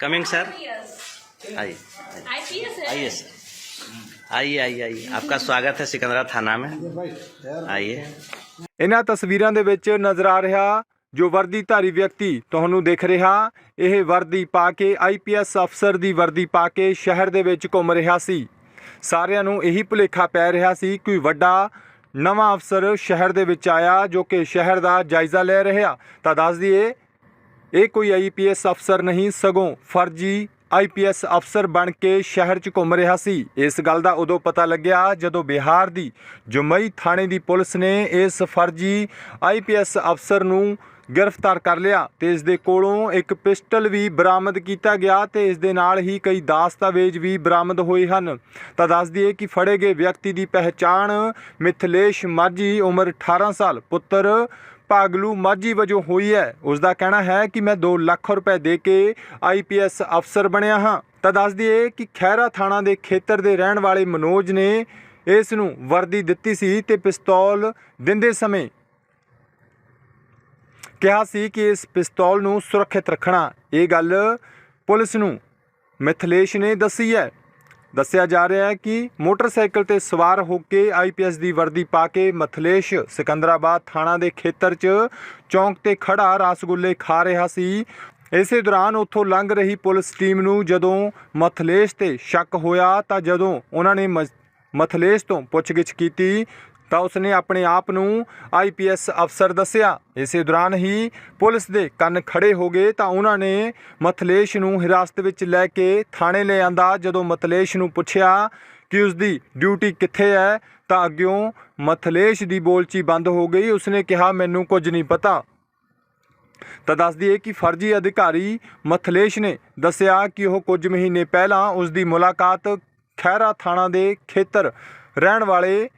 Coming sir आइए IPS है आइए सर आइए आइए आइए आपका स्वागत है सिकंदरा थाना में आइए ਇਹਨਾਂ ਤਸਵੀਰਾਂ ਦੇ ਵਿੱਚ ਨਜ਼ਰ ਆ ਰਿਹਾ ਜੋ ਵਰਦੀਧਾਰੀ ਵਿਅਕਤੀ ਤੁਹਾਨੂੰ ਦਿਖ ਰਿਹਾ ਇਹ ਵਰਦੀ ਪਾ ਕੇ ਆਈਪੀਐਸ ਅਫਸਰ ਦੀ ਵਰਦੀ ਪਾ ਕੇ ਸ਼ਹਿਰ ਦੇ ਵਿੱਚ ਘੁੰਮ ਰਿਹਾ ਸੀ ਸਾਰਿਆਂ ਨੂੰ ਇਹੀ ਭੁਲੇਖਾ ਪੈ ਰਿਹਾ ਸੀ ਕੋਈ ਵੱਡਾ ਨਵਾਂ ਅਫਸਰ ਸ਼ਹਿਰ ਦੇ ਵਿੱਚ ਆਇਆ ਜੋ ਕਿ ਸ਼ਹਿਰ ਦਾ ਜਾਇਜ਼ਾ ਲੈ ਰਿਹਾ ਤਾਂ ਦੱਸ ਦਈਏ ਇਹ ਕੋਈ ਆਈਪੀਐਸ ਅਫਸਰ ਨਹੀਂ, ਸਗੋਂ ਫਰਜ਼ੀ ਆਈਪੀਐਸ ਅਫਸਰ ਬਣ ਕੇ ਸ਼ਹਿਰ 'ਚ ਘੁੰਮ ਰਿਹਾ ਸੀ। ਇਸ ਗੱਲ ਦਾ ਉਦੋਂ ਪਤਾ ਲੱਗਿਆ ਜਦੋਂ ਬਿਹਾਰ ਦੀ ਜੁਮਈ ਥਾਣੇ ਦੀ ਪੁਲਿਸ ਨੇ ਇਸ ਫਰਜ਼ੀ ਆਈਪੀਐਸ ਅਫਸਰ ਨੂੰ ਗ੍ਰਿਫਤਾਰ ਕਰ ਲਿਆ ਤੇ ਇਸ ਦੇ ਕੋਲੋਂ ਇੱਕ ਪਿਸਟਲ ਵੀ ਬਰਾਮਦ ਕੀਤਾ ਗਿਆ ਤੇ ਇਸ ਦੇ ਨਾਲ ਹੀ ਕਈ ਦਾਸਤਾਵੇਜ਼ ਵੀ ਬਰਾਮਦ ਹੋਏ ਹਨ। ਤਾਂ ਦੱਸ ਦਈਏ ਕਿ ਫੜੇ ਗਏ ਵਿਅਕਤੀ ਦੀ ਪਹਿਚਾਣ ਮਿਥਲੇਸ਼ ਮਾਝੀ, ਉਮਰ 18 ਸਾਲ, ਪੁੱਤਰ ਭਾਗਲੂ ਮਾਝੀ ਵਜੋਂ ਹੋਈ ਹੈ। ਉਸ ਦਾ ਕਹਿਣਾ ਹੈ ਕਿ ਮੈਂ 2 ਲੱਖ ਰੁਪਏ ਦੇ ਕੇ ਆਈਪੀਐਸ ਅਫਸਰ ਬਣਿਆ ਹਾਂ। ਤਾਂ ਦੱਸ ਦਈਏ ਕਿ ਖੈਰਾ ਥਾਣਾ ਦੇ ਖੇਤਰ ਦੇ ਰਹਿਣ ਵਾਲੇ ਮਨੋਜ ਨੇ ਇਸ ਨੂੰ ਵਰਦੀ ਦਿੱਤੀ ਸੀ ਤੇ ਪਿਸਤੌਲ ਦਿੰਦੇ ਸਮੇਂ ਕਿਹਾ ਸੀ ਕਿ ਇਸ ਪਿਸਤੌਲ ਨੂੰ ਸੁਰੱਖਿਅਤ ਰੱਖਣਾ। ਇਹ ਗੱਲ ਪੁਲਿਸ ਨੂੰ ਮਿਥਲੇਸ਼ ਨੇ ਦੱਸੀ ਹੈ। ਦੱਸਿਆ ਜਾ ਰਿਹਾ ਹੈ ਕਿ ਮੋਟਰਸਾਈਕਲ ਤੇ ਸਵਾਰ ਹੋ ਕੇ ਆਈਪੀਐਸ ਦੀ ਵਰਦੀ ਪਾ ਕੇ ਮਥਲੇਸ਼ ਸਿਕੰਦਰਾਬਾਦ ਥਾਣਾ ਦੇ ਖੇਤਰ 'ਚ ਚੌਂਕ ਤੇ ਖੜਾ ਰਸਗੁੱਲੇ ਖਾ ਰਿਹਾ ਸੀ। ਇਸੇ ਦੌਰਾਨ ਉੱਥੋਂ ਲੰਘ ਰਹੀ ਪੁਲਿਸ ਟੀਮ ਨੂੰ ਜਦੋਂ ਮਥਲੇਸ਼ ਤੇ ਸ਼ੱਕ ਹੋਇਆ ਤਾਂ ਜਦੋਂ ਉਹਨਾਂ ਨੇ ਮ- ਮਥਲੇਸ਼ ਤੋਂ ਪੁੱਛਗਿੱਛ ਕੀਤੀ ਤਾਂ ਉਸਨੇ ਆਪਣੇ ਆਪ ਨੂੰ ਆਈਪੀਐਸ ਅਫਸਰ ਦੱਸਿਆ। ਇਸੇ ਦੌਰਾਨ ਹੀ ਪੁਲਿਸ ਦੇ ਕੰਨ ਖੜੇ ਹੋ ਗਏ ਤਾਂ ਉਹਨਾਂ ਨੇ ਮਥਲੇਸ਼ ਨੂੰ ਹਿਰਾਸਤ ਵਿੱਚ ਲੈ ਕੇ ਥਾਣੇ ਲੈ ਆਂਦਾ। ਜਦੋਂ ਮਥਲੇਸ਼ ਨੂੰ ਪੁੱਛਿਆ ਕਿ ਉਸ ਦੀ ਡਿਊਟੀ ਕਿੱਥੇ ਹੈ ਤਾਂ ਅੱਗਿਓਂ ਮਥਲੇਸ਼ ਦੀ ਬੋਲਚੀ ਬੰਦ ਹੋ ਗਈ। ਉਸਨੇ ਕਿਹਾ, ਮੈਨੂੰ ਕੁਝ ਨਹੀਂ ਪਤਾ। ਤਾਂ ਦੱਸ ਦਈਏ ਕਿ ਫਰਜ਼ੀ ਅਧਿਕਾਰੀ ਮਥਲੇਸ਼ ਨੇ ਦੱਸਿਆ ਕਿ ਉਹ ਕੁਝ ਮਹੀਨੇ ਪਹਿਲਾਂ ਉਸ ਦੀ ਮੁਲਾਕਾਤ ਖੈਰਾ ਥਾਣਾ ਦੇ ਖੇਤਰ ਰਹਿਣ ਵਾਲੇ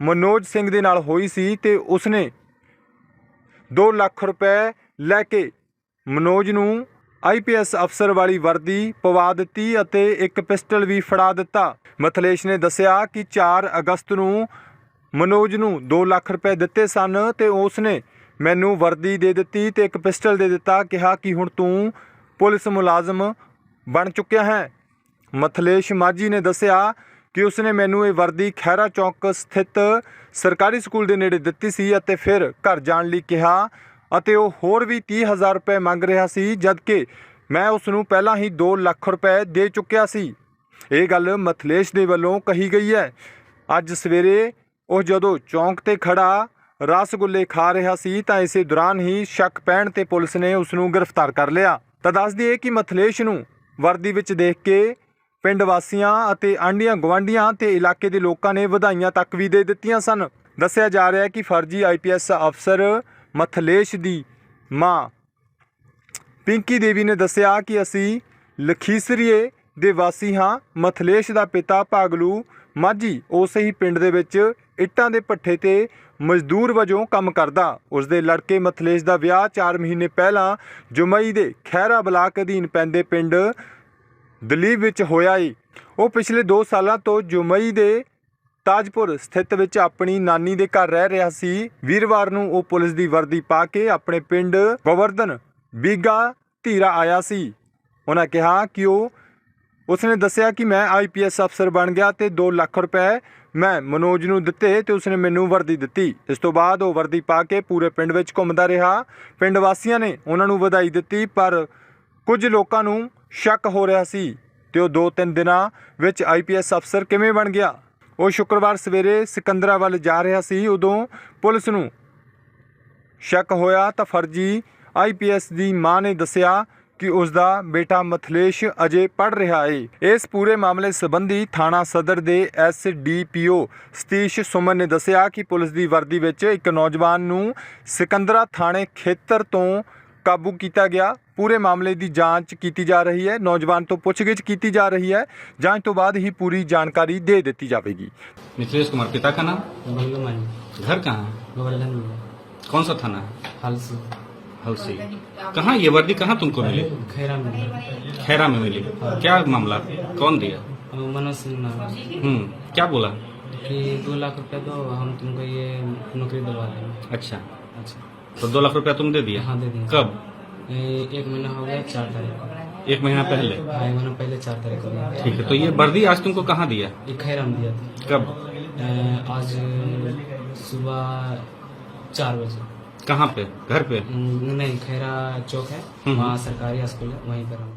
ਮਨੋਜ ਸਿੰਘ ਦੇ ਨਾਲ ਹੋਈ ਸੀ ਤੇ ਉਸਨੇ 2 ਲੱਖ ਰੁਪਏ ਲੈ ਕੇ ਮਨੋਜ ਨੂੰ ਆਈਪੀਐਸ ਅਫਸਰ ਵਾਲੀ ਵਰਦੀ ਪਵਾ ਦਿੱਤੀ ਅਤੇ ਇੱਕ ਪਿਸਟਲ ਵੀ ਫੜਾ ਦਿੱਤਾ। ਮਥਲੇਸ਼ ਨੇ ਦੱਸਿਆ ਕਿ 4 ਅਗਸਤ ਨੂੰ ਮਨੋਜ ਨੂੰ 2 ਲੱਖ ਰੁਪਏ ਦਿੱਤੇ ਸਨ ਤੇ ਉਸਨੇ ਮੈਨੂੰ ਵਰਦੀ ਦੇ ਦਿੱਤੀ ਤੇ ਇੱਕ ਪਿਸਟਲ ਦੇ ਦਿੱਤਾ, ਕਿਹਾ ਕਿ ਹੁਣ ਤੂੰ ਪੁਲਿਸ ਮੁਲਾਜ਼ਮ ਬਣ ਚੁੱਕਿਆ ਹੈ। ਮਥਲੇਸ਼ ਮਾਝੀ ਨੇ ਦੱਸਿਆ ਕਿ ਉਸਨੇ ਮੈਨੂੰ ਇਹ ਵਰਦੀ ਖੈਰਾ ਚੌਕ ਸਥਿਤ ਸਰਕਾਰੀ ਸਕੂਲ ਦੇ ਨੇੜੇ ਦਿੱਤੀ ਸੀ ਅਤੇ ਫਿਰ ਘਰ ਜਾਣ ਲਈ ਕਿਹਾ ਅਤੇ ਉਹ ਹੋਰ ਵੀ 30000 ਰੁਪਏ ਮੰਗ ਰਿਹਾ ਸੀ, ਜਦਕਿ ਮੈਂ ਉਸ ਨੂੰ ਪਹਿਲਾਂ ਹੀ 2 ਲੱਖ ਰੁਪਏ ਦੇ ਚੁੱਕਿਆ ਸੀ। ਇਹ ਗੱਲ ਮਥਲੇਸ਼ ਦੇ ਵੱਲੋਂ ਕਹੀ ਗਈ ਹੈ। ਅੱਜ ਸਵੇਰੇ ਉਹ ਜਦੋਂ ਚੌਂਕ ਤੇ ਖੜਾ ਰਸਗੁੱਲੇ ਖਾ ਰਿਹਾ ਸੀ, ਤਾਂ ਇਸੇ ਦੌਰਾਨ ਹੀ ਸ਼ੱਕ ਪੈਣ ਤੇ ਪੁਲਿਸ ਨੇ ਉਸ ਨੂੰ ਗ੍ਰਿਫਤਾਰ ਕਰ ਲਿਆ। ਤਾਂ ਦੱਸ ਦਈਏ ਕਿ ਮਥਲੇਸ਼ ਨੂੰ ਵਰਦੀ ਵਿੱਚ ਦੇਖ ਕੇ ਪਿੰਡ ਵਾਸੀਆਂ ਅਤੇ ਆਂਡੀਆਂ ਗਵਾਂਡੀਆਂ ਤੇ ਇਲਾਕੇ ਦੇ ਲੋਕਾਂ ਨੇ ਵਧਾਈਆਂ ਤੱਕ ਵੀ ਦੇ ਦਿੱਤੀਆਂ ਸਨ। ਦੱਸਿਆ ਜਾ ਰਿਹਾ ਹੈ ਕਿ ਫਰਜ਼ੀ ਆਈਪੀਐਸ ਅਫਸਰ ਮਥਲੇਸ਼ ਦੀ ਮਾਂ ਪਿੰਕੀ ਦੇਵੀ ਨੇ ਦੱਸਿਆ ਕਿ ਅਸੀਂ ਲਖੀਸਰੀਏ ਦੇ ਵਾਸੀ ਹਾਂ। ਮਥਲੇਸ਼ ਦਾ ਪਿਤਾ ਭਾਗਲੂ ਮਾਝੀ ਉਸੇ ਹੀ ਪਿੰਡ ਦੇ ਵਿੱਚ ਇੱਟਾਂ ਦੇ ਭੱਠੇ ਤੇ ਮਜ਼ਦੂਰ ਵਜੋਂ ਕੰਮ ਕਰਦਾ। ਉਸ ਦੇ ਲੜਕੇ ਮਥਲੇਸ਼ ਦਾ ਵਿਆਹ 4 ਮਹੀਨੇ ਪਹਿਲਾਂ ਜੁਮਈ ਦੇ ਖੈਰਾ ਬਲਾਕ ਅਧੀਨ ਪੈਂਦੇ ਪਿੰਡ ਦਿੱਲੀ ਵਿੱਚ ਹੋਇਆ ਏ ਉਹ ਪਿਛਲੇ 2 ਸਾਲਾਂ ਤੋਂ ਜੁਮਈ ਦੇ ਤਾਜਪੁਰ ਸਥਿਤ ਵਿੱਚ ਆਪਣੀ ਨਾਨੀ ਦੇ ਘਰ ਰਹਿ ਰਿਹਾ ਸੀ। ਵੀਰਵਾਰ ਨੂੰ ਉਹ ਪੁਲਿਸ ਦੀ ਵਰਦੀ ਪਾ ਕੇ ਆਪਣੇ ਪਿੰਡ ਗਵਰਧਨ ਬੀਗਾ ਧੀਰਾ ਆਇਆ ਸੀ। ਉਹਨਾਂ ਕਿਹਾ ਕਿ ਉਹ, ਉਸਨੇ ਦੱਸਿਆ ਕਿ ਮੈਂ ਆਈਪੀਐਸ ਅਫਸਰ ਬਣ ਗਿਆ ਤੇ 2 ਲੱਖ ਰੁਪਏ ਮੈਂ ਮਨੋਜ ਨੂੰ ਦਿੱਤੇ ਤੇ ਉਸਨੇ ਮੈਨੂੰ ਵਰਦੀ ਦਿੱਤੀ। ਇਸ ਤੋਂ ਬਾਅਦ ਉਹ ਵਰਦੀ ਪਾ ਕੇ ਪੂਰੇ ਪਿੰਡ ਵਿੱਚ ਘੁੰਮਦਾ ਰਿਹਾ। ਪਿੰਡ ਵਾਸੀਆਂ ਨੇ ਉਹਨਾਂ ਨੂੰ ਵਧਾਈ ਦਿੱਤੀ, ਪਰ ਕੁਝ ਲੋਕਾਂ ਨੂੰ ਸ਼ੱਕ ਹੋ ਰਿਹਾ ਸੀ ਤੇ ਉਹ 2-3 ਦਿਨਾਂ ਵਿੱਚ ਆਈਪੀਐਸ ਅਫਸਰ ਕਿਵੇਂ ਬਣ ਗਿਆ। ਉਹ ਸ਼ੁੱਕਰਵਾਰ ਸਵੇਰੇ ਸਿਕੰਦਰਾ ਵੱਲ ਜਾ ਰਿਹਾ ਸੀ। ਉਦੋਂ ਪੁਲਿਸ ਨੂੰ ਸ਼ੱਕ ਹੋਇਆ ਤਾਂ ਫਰਜ਼ੀ ਆਈਪੀਐਸ ਦੀ ਮਾਂ ਨੇ ਦੱਸਿਆ ਕਿ ਉਸ ਦਾ ਬੇਟਾ ਮਥਲੇਸ਼ ਅਜੇ ਪੜ ਰਿਹਾ ਏ। ਇਸ ਪੂਰੇ ਮਾਮਲੇ ਸੰਬੰਧੀ ਥਾਣਾ ਸਦਰ ਦੇ ਐਸਡੀਪੀਓ ਸਤੀਸ਼ ਸੁਮਨ ਨੇ ਦੱਸਿਆ ਕਿ ਪੁਲਿਸ ਦੀ ਵਰਦੀ ਵਿੱਚ ਇੱਕ ਨੌਜਵਾਨ ਨੂੰ ਸਿਕੰਦਰਾ ਥਾਣੇ ਖੇਤਰ ਤੋਂ ਕਾਬੂ ਕੀਤਾ ਗਿਆ ਪੂਰੇ ਮਾਮਲੇ ਦੀ ਜਾਂਚ ਕੀਤੀ ਜਾ ਰਹੀ ਹੈ ਨੌਜਵਾਨ ਤੋਂ ਪੁੱਛਗਿੱਛ ਕੀਤੀ ਜਾ ਰਹੀ ਹੈ ਜਾਂਚ ਤੋਂ ਬਾਅਦ ਹੀ ਪੂਰੀ ਜਾਣਕਾਰੀ ਦੇ ਦਿੱਤੀ ਜਾਵੇਗੀ मिथिलेश कुमार पिता का नाम भैया मानी घर कहाँ है गोवर्धन में कौन सा थाना है हल्स हलसी कहाँ ये वर्दी कहाँ तुमको मिली खैरा में खैरा में मिली क्या मामला कौन दिया और मनोज सिंह नाम हम्म क्या बोला कि दो लाख रुपया दो हम तुमको ये नौकरी दिलवा देंगे अच्छा अच्छा तो दो लाख रुपया तुम दे दिया हाँ दे देंगे कब ये एक महीना हो गया चार तारीख को एक महीना पहले हाँ एक महीना पहले चार तारीख को दिया ठीक है तो ये वर्दी आज तुमको कहाँ दिया एक खैरम दिया था कब अ, आज सुबह चार बजे कहाँ पे घर पे न- नहीं खैरा चौक है हम्म। वहाँ सरकारी स्कूल है वहीं पर हम